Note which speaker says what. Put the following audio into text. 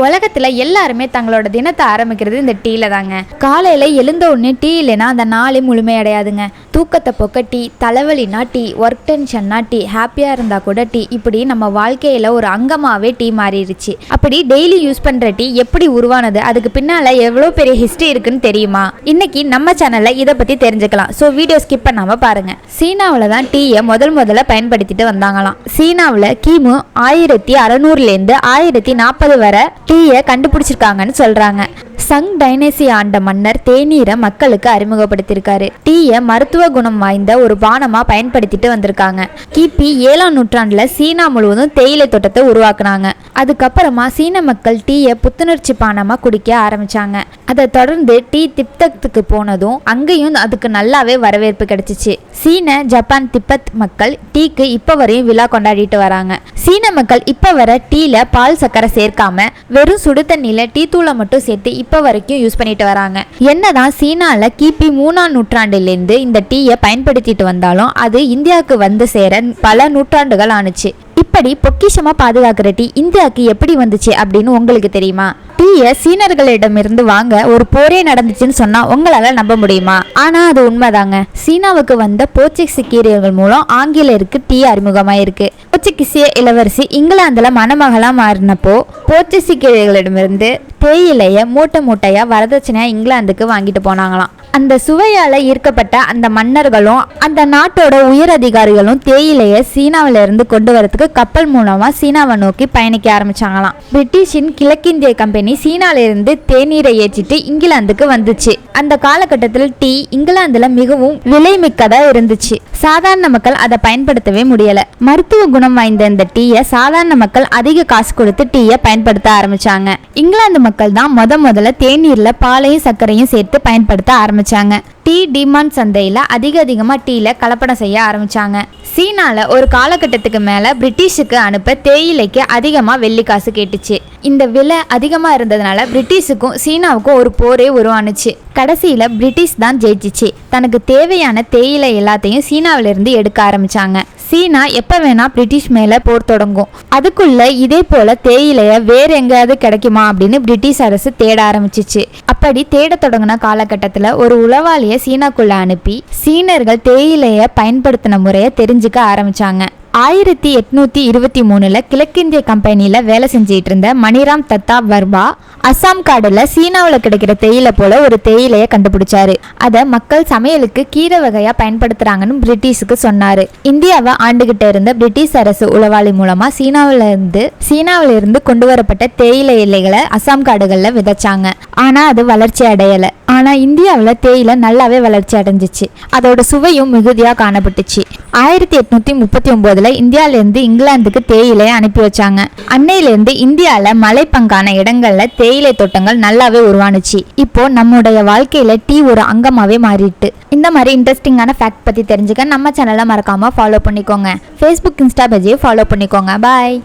Speaker 1: உலகத்துல எல்லாருமே தங்களோட தினத்தை ஆரம்பிக்கிறது இந்த டீல தாங்க. காலையில எழுந்த உடனே டீ இல்லைன்னா அந்த நாளே முழுமையடையாதுங்க தூக்கத்தை பொக்க டீ தலைவலினா டீ ஒர்க் டென்ஷன்னா டீ ஹாப்பியா இருந்தா கூட டீ. இப்படி நம்ம வாழ்க்கையில ஒரு அங்கமாவே டீ மாறிடுச்சு. அப்படி டெய்லி யூஸ் பண்ற டீ எப்படி உருவானது? அதுக்கு பின்னால எவ்வளோ பெரிய ஹிஸ்டரி இருக்குன்னு தெரியுமா? இன்னைக்கு நம்ம சேனல்ல இதை பத்தி தெரிஞ்சுக்கலாம். ஸோ வீடியோ ஸ்கிப் பண்ணாம பாருங்க. சீனாவில் தான் டீயை முதல் முதல்ல பயன்படுத்திட்டு வந்தாங்களாம். சீனாவில் கிமு ஆயிரத்தி அறநூறுலேருந்து ஆயிரத்தி நாற்பது வரை டீயை கண்டுபிடிச்சிருக்காங்கன்னு சொல்றாங்க. சங் டைனேசி ஆண்ட மன்னர் தேநீரை மக்களுக்கு அறிமுகப்படுத்தியிருக்காரு. டீயை மருத்துவ குணம் வாய்ந்த ஒரு பானமா பயன்படுத்திட்டு வந்திருக்காங்க. கிபி ஏழாம் நூற்றாண்டுல சீனா முழுவதும் தேயிலை தோட்டத்தை உருவாக்குனாங்க. அதுக்கப்புறமா சீன மக்கள் டீயை புத்துணர்ச்சி பானமா குடிக்க ஆரம்பிச்சாங்க. அதை தொடர்ந்து டீ திப்தத்துக்கு போனதும் அங்கேயும் அதுக்கு நல்லாவே வரவேற்பு கிடைச்சிச்சு. சீன ஜப்பான் திப்பத் மக்கள் டீக்கு இப்போ வரையும் விழா கொண்டாடிட்டு வராங்க. சீன மக்கள் இப்போ வர டீல பால் சக்கரை சேர்க்காம வெறும் சுடு தண்ணியில டீ தூளை மட்டும் சேர்த்து இப்போ வரைக்கும் யூஸ் பண்ணிட்டு வராங்க. என்னதான் சீனால கிபி மூணாம் நூற்றாண்டிலிருந்து இந்த டீயை பயன்படுத்திட்டு வந்தாலும் அது இந்தியாவுக்கு வந்து சேர பல நூற்றாண்டுகள் ஆணுச்சு. இப்படி பொக்கிஷமா பாதுகாக்கிற டீ இந்தியாவுக்கு எப்படி வந்துச்சு அப்படின்னு உங்களுக்கு தெரியுமா? டீயை சீனர்களிடமிருந்து வாங்க ஒரு போரே நடந்துச்சுன்னு சொன்னா உங்களால நம்ப முடியுமா? ஆனா அது உண்மைதாங்க. சீனாவுக்கு வந்த போர்ச்சுகீசியர்கள் மூலம் ஆங்கிலேயருக்கு டீ அறிமுகமாயிருக்கு. போர்ச்சுகீசிய இளவரசி இங்கிலாந்துல மணமகளா மாறினப்போ போர்ச்சுகீசியர்களிடமிருந்து தேயிலைய மூட்டை மூட்டையா வரதட்சணையா இங்கிலாந்துக்கு வாங்கிட்டு போனாங்களாம். அந்த சுவையால் ஈர்க்கப்பட்ட அந்த மன்னர்களும் அந்த நாட்டோட உயர் அதிகாரிகளும் தேயிலையை சீனாவிலிருந்து கொண்டு வரத்துக்கு கப்பல் மூலமாக சீனாவை நோக்கி பயணிக்க ஆரம்பிச்சாங்களாம். பிரிட்டிஷின் கிழக்கிந்திய கம்பெனி சீனாவிலிருந்து தேநீரை ஏற்றிட்டு இங்கிலாந்துக்கு வந்துச்சு. அந்த காலகட்டத்தில் டீ இங்கிலாந்துல மிகவும் விலைமிக்கதாக இருந்துச்சு. சாதாரண மக்கள் அதை பயன்படுத்தவே முடியல. மருத்துவ குணம் வாய்ந்த இந்த டீயை சாதாரண மக்கள் அதிக காசு கொடுத்து டீயை பயன்படுத்த ஆரம்பிச்சாங்க. இங்கிலாந்து மக்கள் தான் முத முதல்ல தேநீர்ல பாலையும் சர்க்கரையும் சேர்த்து பயன்படுத்த ஆரம்பிச்சாங்க. டீ டிமாண்ட் சந்தையில் அதிக அதிகமாக டீயில் கலப்படம் செய்ய ஆரம்பிச்சாங்க. சீனால ஒரு காலகட்டத்துக்கு மேலே பிரிட்டிஷுக்கு அனுப்ப தேயிலைக்கு அதிகமாக வெள்ளி காசு கேட்டுச்சு. இந்த விலை அதிகமாக இருந்ததுனால பிரிட்டிஷுக்கும் சீனாவுக்கும் ஒரு போரே உருவானுச்சு. கடைசியில் பிரிட்டிஷ் தான் ஜெயிச்சிச்சு. தனக்கு தேவையான தேயிலை எல்லாத்தையும் சீனாவிலிருந்து எடுக்க ஆரம்பிச்சாங்க. சீனா எப்போ வேணா பிரிட்டிஷ் மேலே போர் தொடங்கும். அதுக்குள்ள இதே போல தேயிலைய வேற எங்கேயாவது கிடைக்குமா அப்படின்னு பிரிட்டிஷ் அரசு தேட ஆரம்பிச்சிச்சு. அப்படி தேட தொடங்கின காலகட்டத்தில் ஒரு உளவாளியை சீனாக்குள்ள அனுப்பி சீனர்கள் தேயிலையை பயன்படுத்தின முறையை தெரிஞ்சுக்க ஆரம்பிச்சாங்க. ஆயிரத்தி எட்நூத்தி இருபத்தி மூணுல கிழக்கிந்திய கம்பெனியில வேலை செஞ்சிட்டு இருந்த மணிராம் தத்தா வர்மா அஸ்ஸாம் காடுல சீனாவில் கிடைக்கிற தேயிலை போல ஒரு தேயிலையை கண்டுபிடிச்சாரு. அதை மக்கள் சமையலுக்கு கீரை வகையா பயன்படுத்துறாங்கன்னு பிரிட்டிஷுக்கு சொன்னாரு. இந்தியாவை ஆண்டுகிட்ட இருந்த பிரிட்டிஷ் அரசு உளவாளி மூலமா சீனாவில இருந்து சீனாவில இருந்து கொண்டு வரப்பட்ட தேயிலை இலைகளை அஸ்ஸாம் காடுகளில் விதைச்சாங்க. ஆனா அது வளர்ச்சி அடையலை. ஆனால் இந்தியாவில் தேயிலை நல்லாவே வளர்ச்சி அடைஞ்சிச்சு. அதோட சுவையும் மிகுதியாக காணப்பட்டுச்சு. ஆயிரத்தி எட்நூத்தி முப்பத்தி ஒன்பதுல இந்தியாவிலேருந்து இங்கிலாந்துக்கு தேயிலையை அனுப்பி வச்சாங்க. அன்னையிலேருந்து இந்தியாவில் மலைப்பங்கான இடங்கள்ல தேயிலை தோட்டங்கள் நல்லாவே உருவானுச்சு. இப்போ நம்முடைய வாழ்க்கையில டீ ஒரு அங்கமாவே மாறிட்டு. இந்த மாதிரி இன்ட்ரெஸ்டிங்கான ஃபேக்ட் பத்தி தெரிஞ்சுக்க நம்ம சேனலை மறக்காம ஃபாலோ பண்ணிக்கோங்க. ஃபேஸ்புக் இன்ஸ்டா பேஜையும் ஃபாலோ பண்ணிக்கோங்க. பாய்